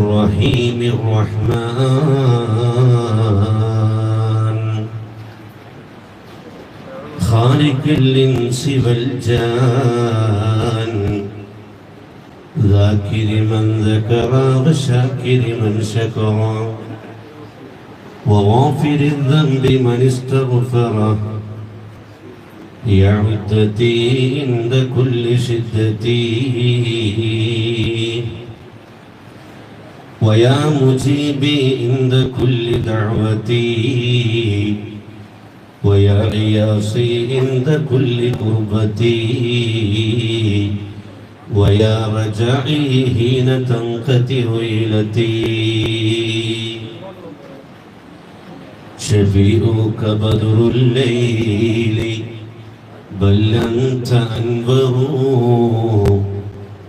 الرحيم الرحمن. خالق الإنس والجان. ذاكر من ذكر وشاكر من شكر. وغافر الذنب من استغفره يا عدتي عند كل شدتي. ويا مجيبي عند كل دعوتي. ويا غياصي عند كل كربتي ويا رجعي حين تنقطع ويلتي. شفيعك بدر الليل بل أنت أنبه.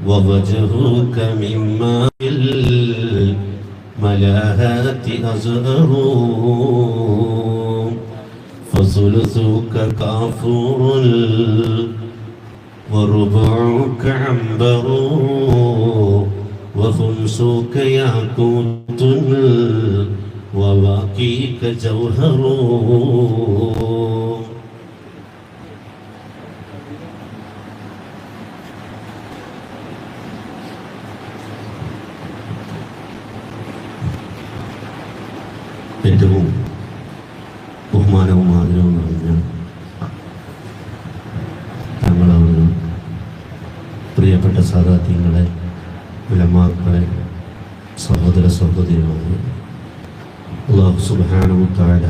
ووجهك مما الملاهات أزهر. فثلثك كافور. وربعك عنبر وخمسك ياقوت وباقيك جوهر. പ്രിയപ്പെട്ട സാധാത്യങ്ങളെ വിലമാക്കളെ സഹോദര സഹോദരിമാരെ അള്ളാഹു സുബാനവും താഴ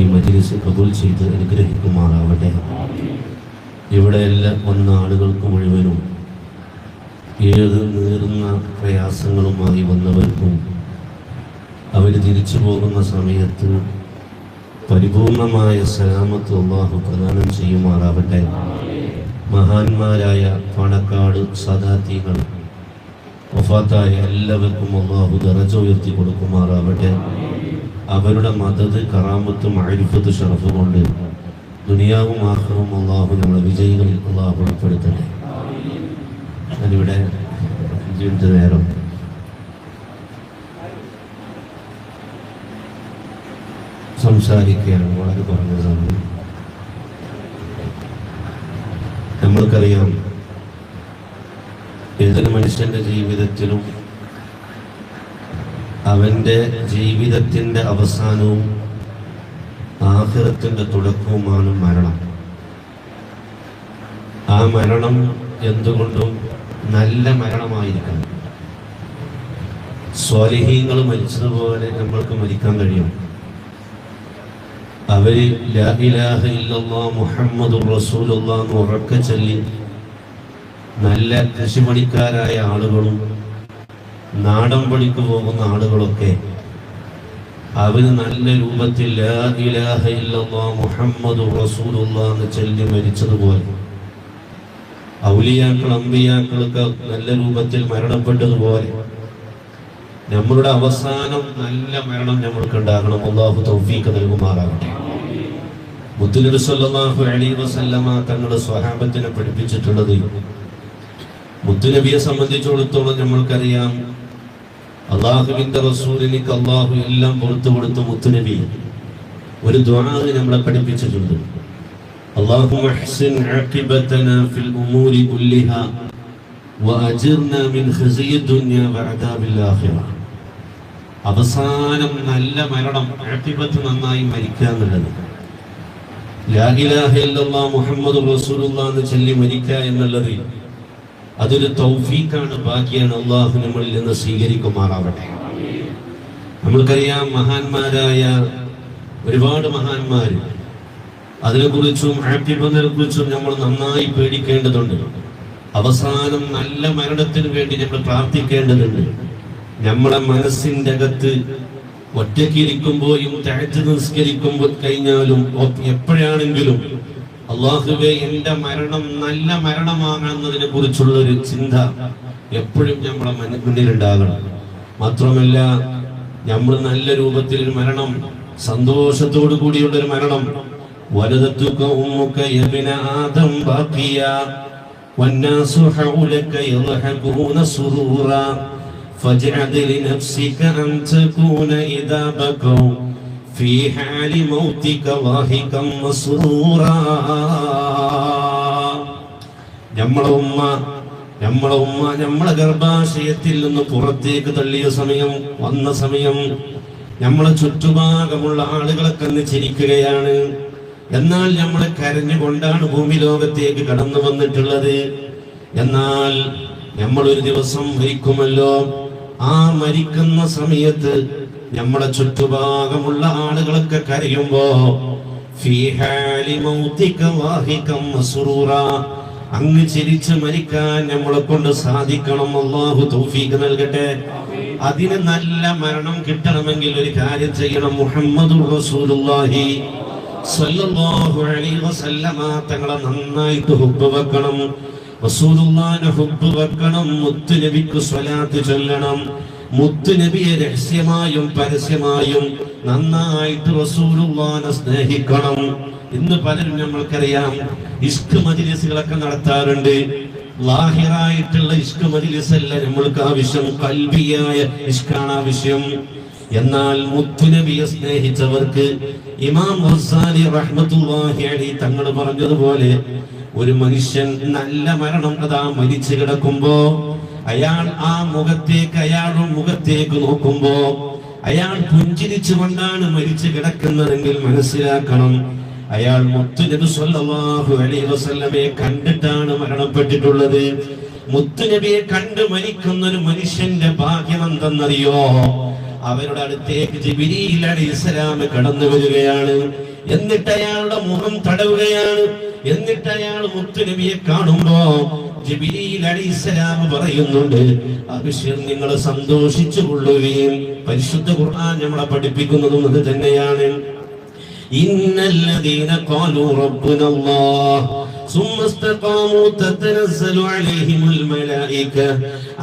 ഈ മജിലിസ് കബൂൽ ചെയ്ത് അനുഗ്രഹിക്കുമാറാവട്ടെ. ഇവിടെയെല്ലാം വന്ന ആളുകൾക്ക് മുഴുവനും ഏത് നേർന്ന പ്രയാസങ്ങളുമായി വന്നവർക്കും അവർ തിരിച്ചു പോകുന്ന സമയത്ത് പരിപൂർണമായ സലാമത്ത് അള്ളാഹു പ്രദാനം ചെയ്യുമാറാവട്ടെ. മഹാന്മാരായ പണക്കാട് സദാത്തികൾ വഫാത്തായ എല്ലാവർക്കും അള്ളാഹു ദറജ ഉയർത്തി കൊടുക്കുമാറാവട്ടെ. അവരുടെ മതത് കറാമത്തും അരിഫത്ത് ഷറഫ് കൊണ്ട് ദുനിയാവും ആഹ്റവും അള്ളാഹു നമ്മളെ വിജയികളിൽ അള്ളാഹു ഉൾപ്പെടുത്തട്ടെ. ഞാനിവിടെ ജീവിത നേരം. സംസാരിക്കുകയാണ്. വളരെ കുറഞ്ഞ സമയം. നമ്മൾക്കറിയാം. ഏതൊരു മനുഷ്യന്റെ ജീവിതത്തിലും അവന്റെ ജീവിതത്തിന്റെ അവസാനവും ആഹൃത്തിന്റെ തുടക്കവുമാണ് മരണം. ആ മരണം എന്തുകൊണ്ടും നല്ല മരണമായിരിക്കണം. സ്വാലിഹീങ്ങൾ മരിച്ചതുപോലെ നമ്മൾക്ക് മരിക്കാൻ കഴിയും. അവർ റസൂലുള്ളാഹ് എന്ന് ഉറക്കെ ചൊല്ലി നല്ല കൃഷിപണിക്കാരായ ആളുകളും നാടൻ പണിക്ക് പോകുന്ന ആളുകളൊക്കെ അവർ നല്ല രൂപത്തിൽ റസൂലുള്ളാഹ് എന്ന് ചൊല്ലി മരിച്ചതുപോലെ. ഔലിയാക്കൾ അമ്പിയാക്കളൊക്കെ നല്ല രൂപത്തിൽ മരണപ്പെട്ടതുപോലെ. നമ്മളുടെ അവസാനം നല്ല മരണം നമ്മൾക്ക് ഉണ്ടാകണം. അള്ളാഹു തൗഫീഖ് നൽകുമാറാകട്ടെ. മുത്തുനബി സല്ലല്ലാഹു അലൈഹി വസല്ലമ തങ്ങളുടെ സ്വഹാബത്തിനെ പഠിപ്പിച്ചിട്ടുള്ളത് മുത്തുനബിയെ സംബന്ധിച്ചിടത്തോളം നമ്മൾക്കറിയാം അള്ളാഹുവിന്റെ റസൂലിനിക്ക് അള്ളാഹു എല്ലാം പുറത്തു കൊടുത്ത മുത്തുനബി ഒരു ദ്വാറ് നമ്മളെ പഠിപ്പിച്ചിട്ടുണ്ട് اللهم احسن عاقبتنا في الامور كلها واجرنا من خزي الدنيا وعذاب الاخره അവസാനം നല്ല മരണം ആക്തിപത്ത് നന്നായി മരിക്കുക എന്നുള്ളത് ലാഹിലാഹ ഇല്ലല്ലാ മുഹമ്മദ് റസൂലുള്ള എന്ന് ചൊല്ലി മരിക്കുക എന്നുള്ളത് അതൊരു തൗഫീഖാണ് ബാക്കിയാണ് അള്ളാഹു നമ്മളിൽ നിന്ന് സ്വീകരിക്കുമാറാവട്ടെ. നമ്മൾക്കറിയാം മഹാന്മാരായ ഒരുപാട് മഹാന്മാർ അതിനെക്കുറിച്ചും ആക്തിപതിനെ കുറിച്ചും നമ്മൾ നന്നായി പേടിക്കേണ്ടതുണ്ട്. അവസാനം നല്ല മരണത്തിന് വേണ്ടി നമ്മൾ പ്രാർത്ഥിക്കേണ്ടതുണ്ട്. നമ്മളെ മനസ്സിന്റെ അകത്ത് ഒറ്റയ്ക്കിരിക്കുമ്പോഴും തഴച്ച് നിസ്കരിക്കുമ്പോൾ കഴിഞ്ഞാലും എപ്പോഴാണെങ്കിലും അള്ളാഹുബെ എന്റെ മരണം നല്ല മരണമാകണമെന്നതിനെ കുറിച്ചുള്ള ഒരു ചിന്ത എപ്പോഴും നമ്മളെ മുന്നിൽ ഉണ്ടാകണം മാത്രമല്ല നമ്മൾ നല്ല രൂപത്തിൽ മരണം സന്തോഷത്തോടു കൂടിയുള്ള ഒരു മരണം വലതത്തുക്ക യബിന ആദം فاجعل لنفسك أن تكون إذا بكوا في حال موتك ضاحكا مسرورا നമ്മളെ ഉമ്മ നമ്മളെ ഉമ്മ നമ്മളെ ഗർഭാശയത്തിൽ നിന്ന് പുറത്തേക്ക് തള്ളിയ സമയം വന്ന സമയം നമ്മളെ ചുറ്റുഭാഗമുള്ള ആളുകളൊക്കെ ഒന്ന് ചിരിക്കുകയാണ് എന്നാൽ നമ്മളെ കരഞ്ഞുകൊണ്ടാണ് ഭൂമി ലോകത്തേക്ക് കടന്നു വന്നിട്ടുള്ളത് എന്നാൽ നമ്മൾ ഒരു ദിവസം മരിക്കുമല്ലോ ആ മരിക്കുന്ന സമയത്ത് നമ്മളെ ചുറ്റുഭാഗമുള്ള ആളുകളൊക്കെ കരയുമ്പോ അങ്ങ് ചിരിച്ച് മരിക്കാൻ നമ്മളെ കൊണ്ട് സാധിക്കണം. അള്ളാഹു തൗഫീഖ് നൽകട്ടെ. അതിന് നല്ല മരണം കിട്ടണമെങ്കിൽ ഒരു കാര്യം ചെയ്യണം. മുഹമ്മദ് റസൂലുള്ളാഹി അലൈഹി വസല്ലമ തങ്ങളെ നന്നായിട്ട് ഹുബ്ബ് വെക്കണം. ചൊല്ലണം. നബിയെ രഹസ്യമായും പരസ്യമായും നന്നായിട്ട് റസൂലുള്ളാനെ സ്നേഹിക്കണം. ഇന്ന് പലരും നമ്മൾക്കറിയാം ഇഷ്ക് മജിലിസുകളൊക്കെ നടത്താറുണ്ട്. ലാഹിറായിട്ടുള്ള ഇഷ്ക് മജിലിസ് നമ്മൾക്ക് ആവശ്യം കൽബിയായ ഇഷ്കാണ് ആവശ്യം. എന്നാൽ മുത്തുനബിയെ സ്നേഹിച്ചവർക്ക് ഇമാം അലി തങ്ങൾ പറഞ്ഞതുപോലെ ഒരു മനുഷ്യൻ നല്ല മരണം അതാ മരിച്ചു കിടക്കുമ്പോ അയാൾ ആ മുഖത്തേക്ക് അയാളുടെ മുഖത്തേക്ക് നോക്കുമ്പോ അയാൾ പുഞ്ചിരിച്ചുകൊണ്ടാണ് മരിച്ചു കിടക്കുന്നതെങ്കിൽ മനസ്സിലാക്കണം അയാൾ മുത്തുനബി അലൈഹി വസല്ലമയെ കണ്ടിട്ടാണ് മരണപ്പെട്ടിട്ടുള്ളത്. മുത്തുനബിയെ കണ്ട് മരിക്കുന്ന ഒരു മനുഷ്യന്റെ ഭാഗ്യം എന്തെന്നറിയോ? അവരുടെ അടുത്തേക്ക് ജിബിരിയിൽ ഇസ്ലാമ് കടന്നു വരികയാണ്. എന്നിട്ട് അയാളുടെ മുഖം തടവുകയാണ്. എന്നിട്ട് അയാൾ മുത്തുനബിയെ കാണുമ്പോ ജബീൽ അലിസ്ലാം പറയുന്നുണ്ട് അഭിഷേർ നിങ്ങൾ സന്തോഷിച്ചു കൊള്ളുകയും പരിശുദ്ധ ഖുർആൻ നമ്മളെ പഠിപ്പിക്കുന്നതും അത് തന്നെയാണ്. ഇന്നല്ലദീന ഖാലു റബ്ബുനല്ലാഹ് ثم استقاموا تتنزل عليهم الملائكة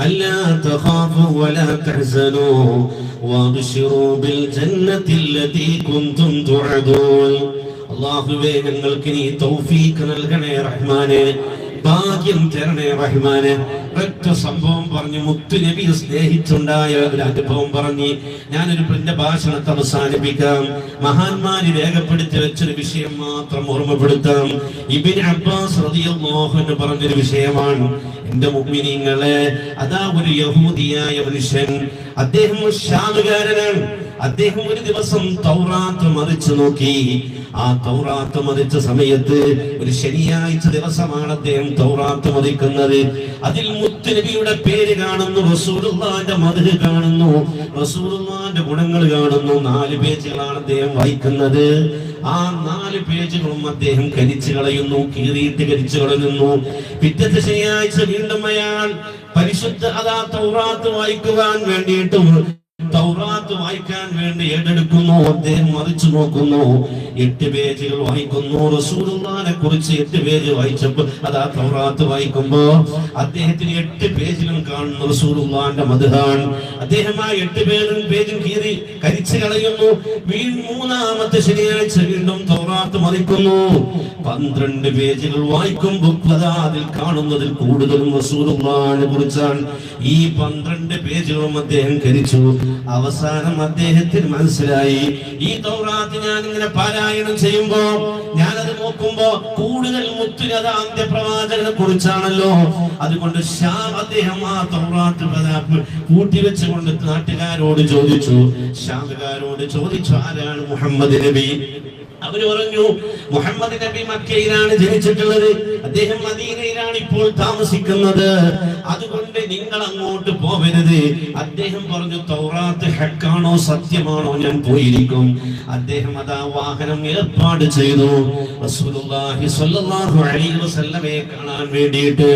ألا تخافوا ولا تحزنوا وابشروا بالجنة التي كنتم توعدون അള്ളാഹുവേ ഞങ്ങൾക്ക് നീ തൗഫീഖ് നൽകണേ റഹ്മാനെ ഭാഗ്യം തരണേ റഹ്മാനെ. ഒറ്റ സംഭവം പറഞ്ഞു മുത്തുനബിയെ സ്നേഹിച്ചുണ്ടായ ഒരു അനുഭവം പറഞ്ഞ് ഞാനൊരു പ്രിന്റെ ഭാഷണത്തെ അവസാനിപ്പിക്കാം. മഹാന്മാര് രേഖപ്പെടുത്തി വെച്ചൊരു വിഷയം മാത്രം ഓർമ്മപ്പെടുത്താം. ഇബിൻ അബ്ബാസ് അൻഹു പറഞ്ഞൊരു വിഷയമാണ്. എന്റെ മുഅ്മിനീങ്ങളെ അതാ ഒരു യഹൂദിയായ മനുഷ്യൻ. അദ്ദേഹം ഷാമുകാരനാണ്. അദ്ദേഹം ഒരു ദിവസം തൗറാത്ത് മറിച്ചു നോക്കി. ആ തൗറാത്ത് മറിച്ച സമയത്ത് ഒരു ശനിയാഴ്ച ദിവസമാണ് അദ്ദേഹം തൗറാത്ത് മറിക്കുന്നത് അതിൽ മുത്തുനബിയുടെ പേര് കാണുന്നു റസൂലുള്ളാന്റെ മതിൽ കാണുന്നു റസൂലുള്ളാന്റെ ഗുണങ്ങൾ കാണുന്നു. നാല് പേജുകളാണ് അദ്ദേഹം വായിക്കുന്നത്. ആ നാല് പേജുകളും അദ്ദേഹം കരിച്ചു കളയുന്നു കീറിയിട്ട് കരിച്ചു കളയുന്നു. പിറ്റത്തെ ശനിയാഴ്ച വീണ്ടും അയാൾ പരിശുദ്ധ അതാ തൗറാത്ത് വായിക്കുവാൻ വേണ്ടിയിട്ട് തൗറാത്ത് വായിക്കാൻ വേണ്ടി ഏറ്റെടുക്കുന്നു അദ്ദേഹം മറിച്ചു നോക്കുന്നു. എട്ട് പേജുകൾ വായിക്കുന്നു. റസൂലുള്ളാനെ കുറിച്ച് എട്ട് പേജ് വായിച്ചപ്പോൾ അതാ തൗറാത്ത് വായിക്കുമ്പോ അദ്ദേഹത്തിന് എട്ട് പേജിലും കാണുന്നു റസൂലുള്ളാന്റെ മധുഹാൻ അദ്ദേഹം ആ എട്ട് പേജും പേജും കീറി കരിച്ചു കളയുന്നു. മൂന്നാമത്തെ ശനിയാഴ്ച വീണ്ടും തൗറാത്ത് മറിക്കുന്നു. പന്ത്രണ്ട് പേജുകൾ വായിക്കുമ്പോൾ അതാ അതിൽ കാണുന്നതിൽ കൂടുതലും റസൂലുള്ളാനെ കുറിച്ചാണ്. ഈ പന്ത്രണ്ട് പേജുകളും അദ്ദേഹം കരിച്ചു. അവസാനം അദ്ദേഹത്തിന് മനസ്സിലായി. ഈ തൗറാത്ത് ഞാൻ ഇങ്ങനെ പാരായണം ചെയ്യുമ്പോ ഞാനത് നോക്കുമ്പോ കൂടുതൽ മുത്തുരത അന്ത്യപ്രവാചകനെ കുറിച്ചാണല്ലോ. അതുകൊണ്ട് ഷാം അദ്ദേഹം ആ തൗറാത്ത് കൂട്ടിവെച്ചുകൊണ്ട് നാട്ടുകാരോട് ചോദിച്ചു. ഷാമുകാരോട് ചോദിച്ചു ആരാണ് മുഹമ്മദ് നബി? അവർ പറഞ്ഞു മുഹമ്മദ് നബി മക്കയിലാണ് ജനിച്ചിട്ടുള്ളത്. അദ്ദേഹം മദീനയിലാണ് ഇപ്പോൾ താമസിക്കുന്നത്. അതുകൊണ്ട് നിങ്ങൾ അങ്ങോട്ട് പോവരുത്. അദ്ദേഹം പറഞ്ഞു തൗറാത്ത് ഹക്കാണോ സത്യമാണോ ഞാൻ പോയിരിക്കും. അദ്ദേഹം അതാ വാഹനം ഏർപ്പാട് ചെയ്തു. വസല്ലമയെ കാണാൻ വേണ്ടിയിട്ട്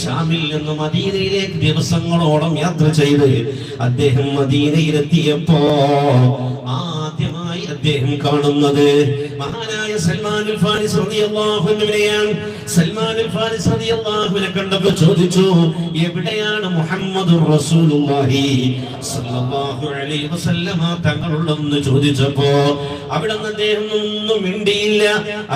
ഷാമിൽ നിന്ന് മദീനയിലേക്ക് ദിവസങ്ങളോളം യാത്ര ചെയ്ത് അദ്ദേഹം മദീനയിലെത്തിയപ്പോ ആദ്യമായി അദ്ദേഹം കാണുന്നത്. മഹാനായ സൽമാൻ ഫാരിസ് റളിയല്ലാഹു അൻഹുവിനെയാണ് സൽമാൻ ഫാരിസ് റളിയല്ലാഹുവിനെ കണ്ടപ്പോൾ ചോദിച്ചു എവിടെയാണ് മുഹമ്മദ് റസൂലുള്ളാഹി? സല്ലല്ലാഹു അലൈഹി വസല്ലമ തങ്ങളുള്ളെന്ന് ചോദിച്ചപ്പോ അവിടെ നിന്ന് അദ്ദേഹം ഒന്നും മിണ്ടിയില്ല.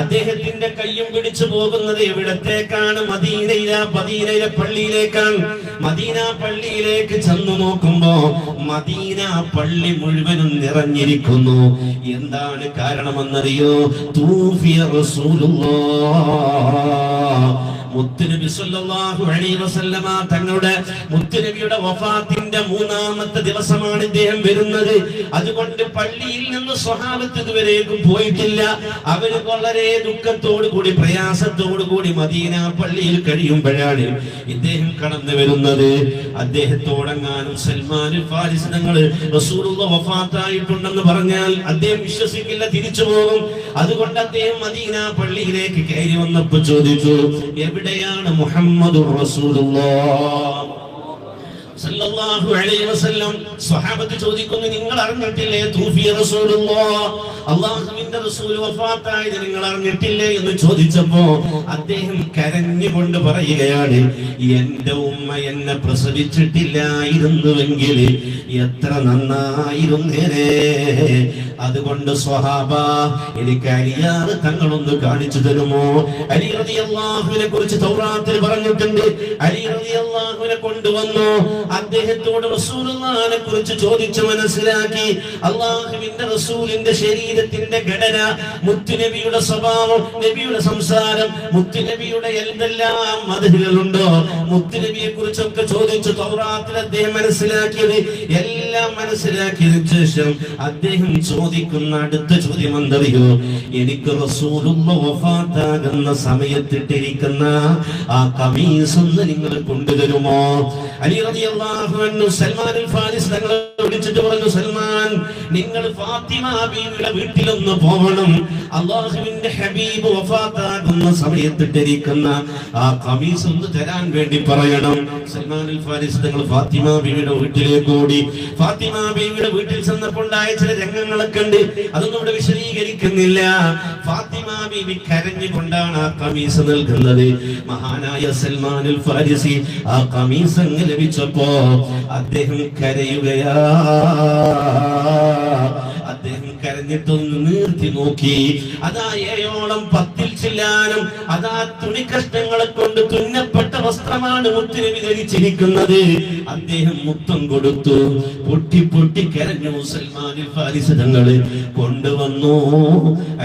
അദ്ദേഹത്തിന്റെ കയ്യും പിടിച്ചു പോകുന്നത് എവിടത്തേക്കാണ്? മദീനയിലെ മദീനയിലെ പള്ളിയിലേക്കാണ്. മദീന പള്ളിയിലേക്ക് ചെന്നു നോക്കുമ്പോ മദീന പള്ളി മുഴുവനും നിറഞ്ഞിരിക്കുന്നു. എന്താണ് കാരണമെന്നറിയോ? തൂഫിയ റസൂലുള്ളാഹ് മുത്തുനബി സല്ലല്ലാഹു അലൈഹി വസല്ലമ തങ്ങളുടെ മുത്തുനബിയുടെ വഫാത്തിന്റെ മൂന്നാമത്തെ ദിവസമാണ് ഇദ്ദേഹം വരുന്നത്. അതുകൊണ്ട് പള്ളിയിൽ നിന്ന് സ്വഹാബത്ത് ഇതുവരേക്കും പോയിട്ടില്ല. അവർ വളരെ ദുഃഖത്തോടു കൂടി പ്രയാസത്തോടു കൂടി മദീന പള്ളിയിൽ കഴിയുമ്പോഴാണ് ഇദ്ദേഹം കടന്നു വരുന്നത്. അദ്ദേഹത്തോടങ്ങാനും സൽമാൻ ഫാരിസ് തങ്ങൾ റസൂലുള്ള വഫാത്തായിട്ടുണ്ടെന്ന് പറഞ്ഞാൽ അദ്ദേഹം വിശ്വസിക്കില്ല തിരിച്ചു പോകും. അതുകൊണ്ട് അദ്ദേഹം മദീന പള്ളിയിലേക്ക് കയറി വന്നപ്പോ ചോദിച്ചു എവിടെയാണ് മുഹമ്മദ് സല്ലല്ലാഹു അലൈഹി വസല്ലം സ്വഹാബത്ത് ചോദിക്കുന്നു നിങ്ങൾ അറിഞ്ഞിട്ടില്ലേ തൂഫിയ റസൂലുള്ളാഹ്? അല്ലാഹുവിന്റെ റസൂൽ വഫാത്തായത് നിങ്ങൾ അറിഞ്ഞിട്ടില്ലേ? എന്ന് ചോദിച്ചപ്പോ അദ്ദേഹം കരഞ്ഞുകൊണ്ട് പറയുകയാണ് എന്റെ ഉമ്മ എന്നെ പ്രസവിച്ചിട്ടില്ലായിരുന്നുവെങ്കിൽ എത്ര നന്നായിരുന്നേനെ? അതുകൊണ്ട് സ്വഹാബ എനിക്ക് അലിയാറ് തങ്ങളൊന്ന് കാണിച്ചു തരുമോ? അലി അള്ളാഹുവിനെ കുറിച്ച് തൗറാത്തിൽ പറഞ്ഞിട്ടുണ്ട്. അലി അള്ളാഹുവിനെ കൊണ്ടുവന്നു. അദ്ദേഹത്തോട് റസൂലുള്ളാഹിനെ കുറിച്ച് ചോദിച്ചു മനസ്സിലാക്കി. അള്ളാഹുവിന്റെ റസൂലിന്റെ ശരീരത്തിന്റെ ഘടന മുത്തുനബിയുടെ സ്വഭാവം നബിയുടെ സംസാരം മുത്തുനബിയുടെ എന്തെല്ലാം മതിലുകളുണ്ടോ? മുത്തുനബിയെ കുറിച്ചൊക്കെ ചോദിച്ചു തൗറാത്തിൽ അദ്ദേഹം മനസ്സിലാക്കിയത് എല്ലാം മനസ്സിലാക്കിയതിനു ശേഷം അദ്ദേഹം ചോദിക്കുന്ന അടുത്ത ചോദ്യം എന്തറിയോ എനിക്ക് റസൂലുള്ള വഫാത്താകുന്ന സമയത്തിട്ടിരിക്കുന്ന ആ കമീസ് ഒന്ന് നിങ്ങൾ കൊണ്ടുതരുമോ? അലി റളിയല്ലാഹു അൻഹു സൽമാൻ അൽ ഫാരിസ് തങ്ങളെ വിളിച്ചിട്ട് പറഞ്ഞു സൽമാൻ നിങ്ങൾ ഫാത്തിമ ബീവിയുടെ വീട്ടിലൊന്ന് പോകണം അള്ളാഹുവിന്റെ ഹബീബ് വഫാത്താകുന്ന സമയത്ത് ധരിക്കുന്ന ആ കമീസ് ഒന്ന് തരാൻ വേണ്ടി പറയണം. സൽമാൻ ഫാരിസ് തങ്ങൾ ഫാത്തിമ ബീവിയുടെ വീട്ടിലേക്ക് ഓടി. ഫാത്തിമ ബീവിയുടെ വീട്ടിൽ ചെന്നപ്പോൾ ഉണ്ടായ ചില രംഗങ്ങളൊക്കെ ഉണ്ട്. അതൊന്നും ഇവിടെ വിശദീകരിക്കുന്നില്ല. ഫാത്തിമ ബീവി കരഞ്ഞുകൊണ്ടാണ് ആ കമീസ് നൽകുന്നത്. മഹാനായ സൽമാൻ ഫാരിസി ആ കമീസ് ലഭിച്ചപ്പോ അദ്ദേഹം കരയുകയാ. അദ്ദേഹം കരഞ്ഞിട്ടൊന്ന് നീർത്തി നോക്കി. അതാ ഏഴോളം പത്തിൽ ചില്ലാനും അതാ തുണി കഷ്ണങ്ങളെ കൊണ്ട് തുന്നപ്പെട്ട വസ്ത്രമാണ് മുത്തിനബി ധരിച്ചിരിക്കുന്നത് അദ്ദേഹം മുത്തം കൊടുത്തു. പൊട്ടി പൊട്ടി കരഞ്ഞു മുസൽമാനിൽ ഫാരിസ് തങ്ങൾ കൊണ്ടുവന്നു.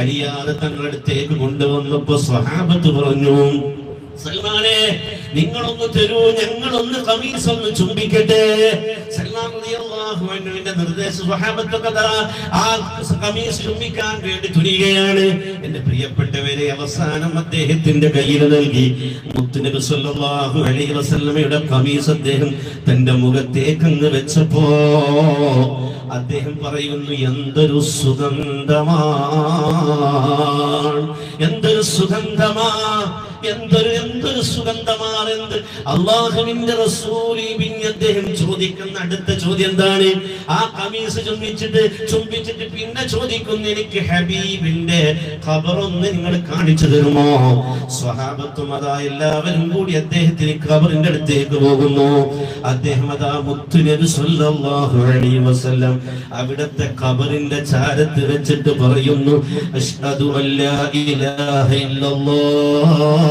അരിയാതെ തങ്ങളടുത്തേക്ക് കൊണ്ടുവന്നപ്പോ സ്വഹാബത്ത് പറഞ്ഞു സൽമാനെ നിങ്ങളൊന്ന് തരൂ ഞങ്ങളൊന്ന് കമീസ് ഒന്ന് ചുംബിക്കട്ടെ. സൽമാൻ റളിയല്ലാഹു നിർദ്ദേശ സ്വഹാബത്തൊക്കെ ആ വേണ്ടി തുനിയുകയാണ്. എന്റെ പ്രിയപ്പെട്ടവരെ അവസാനം അദ്ദേഹത്തിന്റെ കയ്യിൽ നൽകി. മുത്തുനബി സല്ലല്ലാഹു അലൈഹി വസല്ലമയുടെ കമീസ് അദ്ദേഹം തന്റെ മുഖത്തേക്ക് വെച്ചപ്പോ അദ്ദേഹം പറയുന്നു എന്തൊരു സുഗന്ധമാ എന്തൊരു സുഗന്ധമാ എന്തൊരു എന്തൊരു സുഗന്ധമാണ് എന്ത്. അള്ളാഹുവിന്റെ അദ്ദേഹം ചോദിക്കുന്ന അടുത്ത ചോദ്യം എന്താണ്? ആ കമീസ് ചുംബിച്ചിട്ട് ചുംബിച്ചിട്ട് പിന്നെ ചോദിക്കുന്നു എനിക്ക് ഹബീബിന്റെ ഖബറൊന്ന് നിങ്ങൾ കാണിച്ചു തരുമോ? സ്വഹാബത്തും അതാ എല്ലാവരും കൂടി അദ്ദേഹത്തിന് ഖബറിന്റെ അടുത്തേക്ക് പോകുന്നു. അദ്ദേഹം അതാ മുത്തുനബി സല്ലല്ലാഹു അലൈഹി വസല്ലം അവിടുത്തെ ഖബറിന്റെ ചാരത്ത് വെച്ചിട്ട് പറയുന്നു അഷ്ഹദു അല്ലാ ഇലാഹ ഇല്ലല്ലാഹ്.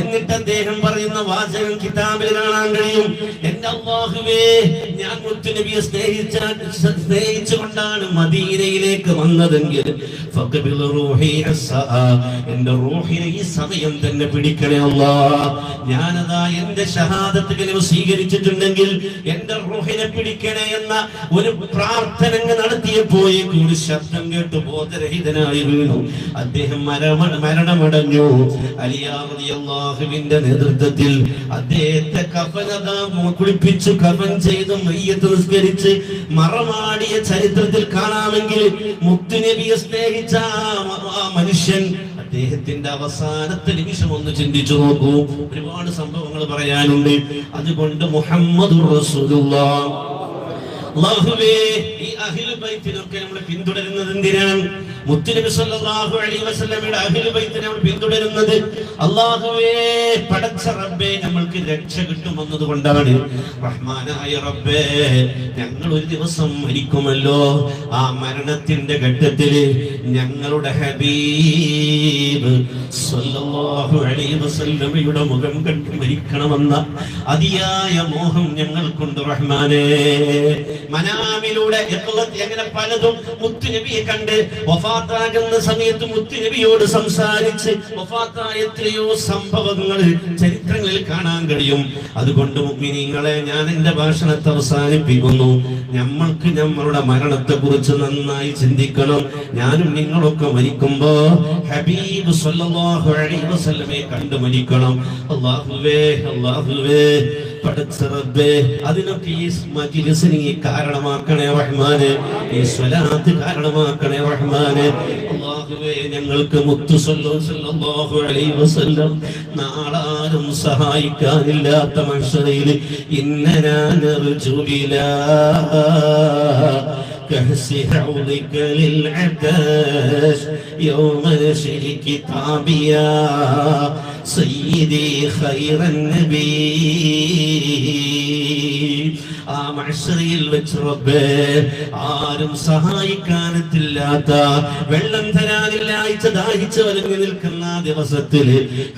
എന്നിട്ട് അദ്ദേഹം പറയുന്ന വാചകം കിതാബിൽ കാണാൻ കഴിയും. എന്റെ അല്ലാഹുവേ ഞാൻ മുത്തുനബിയെ സ്നേഹിച്ച സ്നേഹിച്ചുകൊണ്ടാണ് മദീനയിലേക്ക് വന്നതെങ്കിൽ എന്റെ റൂഹിനെ ഈ സമയം തന്നെ പിടിക്കണേ അല്ലാ ഞാനതാ എന്റെ ഷഹാദത്ത് കലിമ സ്വീകരിച്ചിട്ടുണ്ടെങ്കിൽ എന്റെ റൂഹിനെ പിടിക്കണേ എന്ന ഒരു പ്രാർത്ഥന നടത്തിയപ്പോഴേ കൂടി ശബ്ദം കേട്ട് ബോധരഹിതനായി വീണു. അദ്ദേഹം മരണ മരണമടഞ്ഞു. അലിയാഹുവിന്റെ നേതൃത്വത്തിൽ അദ്ദേഹത്തെ കഫനത കുളിപ്പിച്ചു കഫൻ ചെയ്ത് മയ്യത്ത് നിസ്കരിച്ച് മറമാടിയ ചരിത്രത്തിൽ കാണാമെങ്കിൽ മുത്തുനബിയെ സ്നേഹിച്ച മനുഷ്യൻ അദ്ദേഹത്തിന്റെ അവസാനത്തെ നിമിഷം ഒന്ന് ചിന്തിച്ചു നോക്കൂ. ഒരുപാട് സംഭവങ്ങൾ പറയാനുണ്ട്. അതുകൊണ്ട് മുഹമ്മദ് റസൂലുള്ള. അല്ലാഹുവേ ഈ അഹ്ലു ബൈത്തിനൊക്കെ നമ്മൾ പിന്തുടരുന്നത് എന്തിനാണ്? മുത്തുനബി സല്ലല്ലാഹു അലൈഹി വസല്ലമയുടെ അഹ്ലു ബൈത്തിനെ നമ്മൾ പിന്തുടരുന്നത്? അല്ലാഹുവേ പടച്ച റബ്ബേ നമ്മൾക്ക് രക്ഷ കിട്ടുമെന്നത് കൊണ്ടാണ് റഹ്മാനായ റബ്ബേ ഞങ്ങൾ ഒരു ദിവസം മരിക്കുമല്ലോ. ആ മരണത്തിന്റെ ഘട്ടത്തിൽ ഞങ്ങളുടെ ഹബീബ് സല്ലല്ലാഹു അലൈഹി വസല്ലമയുടെ മുഖം കണ്ട് മരിക്കണമെന്ന അതിയായ മോഹം ഞങ്ങൾക്കുണ്ട് റഹ്മാനേ. മനാമിലൂടെ എങ്ങനെ പലതും മുത്തുനബിയെ കണ്ട് വഫാത്താകുന്ന സമയത്ത് മുത്തുനബിയോട് സംസാരിച്ച് വഫാത്തായ എത്രയോ സംഭവങ്ങൾ ചരിത്രങ്ങളിൽ കാണാൻ കഴിയും. അതുകൊണ്ട് നിങ്ങളെ ഞാൻ എന്റെ ഭാഷണത്തെ അവസാനിപ്പിക്കുന്നു. നമ്മൾക്ക് നമ്മളുടെ മരണത്തെ കുറിച്ച് നന്നായി ചിന്തിക്കണം. ഞാനും നിങ്ങളൊക്കെ മരിക്കുമ്പോ ഹബീബ് സല്ലല്ലാഹു അലൈഹി വസല്ലമയെ കണ്ടു മരിക്കണം. അല്ലാഹുവേ അല്ലാഹുവേ. പടച്ച റബ്ബേ അതിനൊക്കെ ഈ മജ്ലിസിന് കാരണമാക്കണേ റഹ്മാനെ. ഈ സ്വലാത്ത് കാരണമാക്കണേ റഹ്മാനെ. അല്ലാഹുവേ ഞങ്ങൾക്ക് മുത്തു സല്ലല്ലാഹു അലൈഹി വസല്ലം. നാളാരും സഹായിക്കാനില്ലാത്ത മനുഷ്യയിൽ ഇന്നനാ നർജുലിലാ كهس حوضك للعتاش يوم نشر كتابيا سيدي خير النبي. ആ മഴയിൽ വെച്ച് റബ്ബേ ആരും സഹായിക്കാനെത്തില്ലാത്ത വെള്ളം തരാനില്ലാഴ്ച ദാഹിച്ച് നിൽക്കുന്ന ദിവസത്തിൽ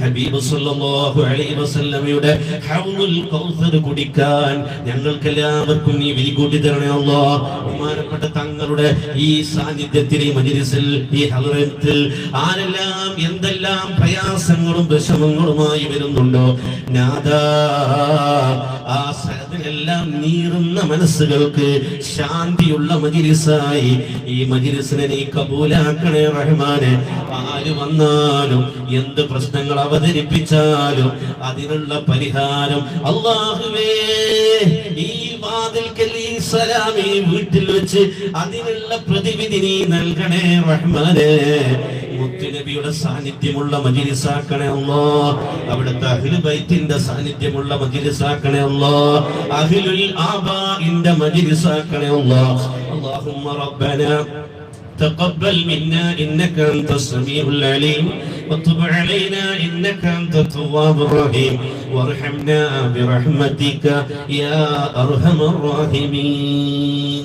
ഹബീബ് സല്ലല്ലാഹു അലൈഹി വസല്ലമയുടെ ഹൗലുൽ കൗസർ കുടിക്കാൻ ഞങ്ങൾക്ക് എല്ലാവർക്കും നീ വിരികൂട്ടി തരണേ അല്ലാഹ് ബഹുമാനപ്പെട്ട തങ്ങളുടെ ഈ സാന്നിധ്യത്തിൽ ഈ മജ്ലിസിൽ ഈ ഹളറത്തിൽ ആരെല്ലാം എന്തെല്ലാം പ്രയാസങ്ങളും വിഷമങ്ങളുമായി വരുന്നുണ്ടോ? നാദാ ആ നീറുന്ന മനസ്സുകൾക്ക് ശാന്തിയുള്ള മജിലിസായി. ഈ മജിലിസിനെ നീ കബൂലാക്കണേ റഹ്മാനെ. ആര് വന്നാലും എന്ത് പ്രശ്നങ്ങൾ അവതരിപ്പിച്ചാലും അതിനുള്ള പരിഹാരം അള്ളാഹുവേ. ഈ വാതിൽക്കൽ വീട്ടിൽ വെച്ച് അതിനുള്ള പ്രതിവിധി നീ നൽകണേ റഹ്മാനെ. മുത്തുനബിയുടെ സാന്നിധ്യമുള്ള മജിലിസാക്കണേ അല്ലോ അവിടുത്തെ അഖിലു ബൈത്തിന്റെ സാന്നിധ്യമുള്ള മജിലിസാക്കണേ അല്ലോ അഖിലുൽ ആബാഇന്റെ മജിലിസാക്കണേ അല്ലോ اللهم ربنا تقبل منا انك انت السميع العليم وتب علينا انك انت التواب الرحيم وارحمنا برحمتك يا ارحم الراحمين